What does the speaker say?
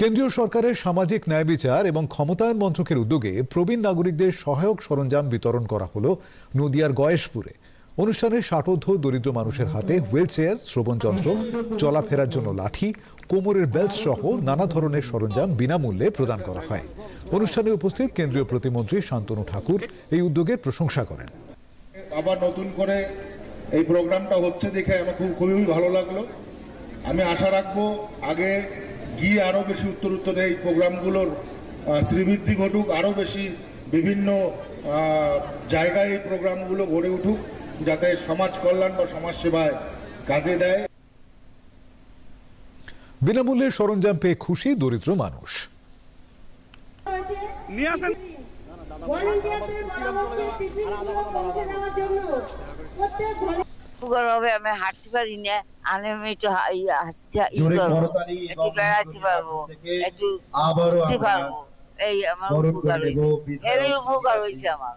কেন্দ্রীয় সরকারের সামাজিক ন্যায় বিচার এবং ক্ষমতায়ন মন্ত্রকের উদ্যোগে প্রবীণ নাগরিকদের সহায়ক সরঞ্জাম বিতরণ করা হলো নদিয়ার গয়েশপুরে। অনুষ্ঠানে ষাটোর্ধ দরিদ্র মানুষের হাতে হুইল চেয়ার শ্রবণযন্ত্র চলাফেরার জন্য লাঠি, কোমরের বেল্ট সহ নানা ধরনের সরঞ্জাম বিনামূল্যে প্রদান করা হয়। অনুষ্ঠানে উপস্থিত কেন্দ্রীয় প্রতিমন্ত্রী শান্তনু ঠাকুর এই উদ্যোগের প্রশংসা করেন। আবার নতুন করে এই প্রোগ্রামটা হচ্ছে দেখে আমার খুব খুবই ভালো লাগল। আমি আশা রাখব আগে গিয়ে আরও বেশি উত্তর উত্তর এই প্রোগ্রামগুলোর শ্রীবৃদ্ধি ঘটুক আরও বেশি বিভিন্ন আহ, জায়গায় এই প্রোগ্রামগুলো গড়ে উঠুক যাতে সমাজ কল্যাণ বা সমাজ সেবায় কাজে দেয়। বিনামূল্যে সরঞ্জাম পেয়ে খুশি দরিদ্র মানুষ। নিয়ে আসেন। সুগার হবে আমি হাঁটতে পারি না আমি আমি একটু ইয়ে হাঁটতে ই করব। একটু বেড়াতে পারব একটু ঘুরতে পারব। এই আমার উপকার হয়েছে। এই উপকার হয়েছে আমার।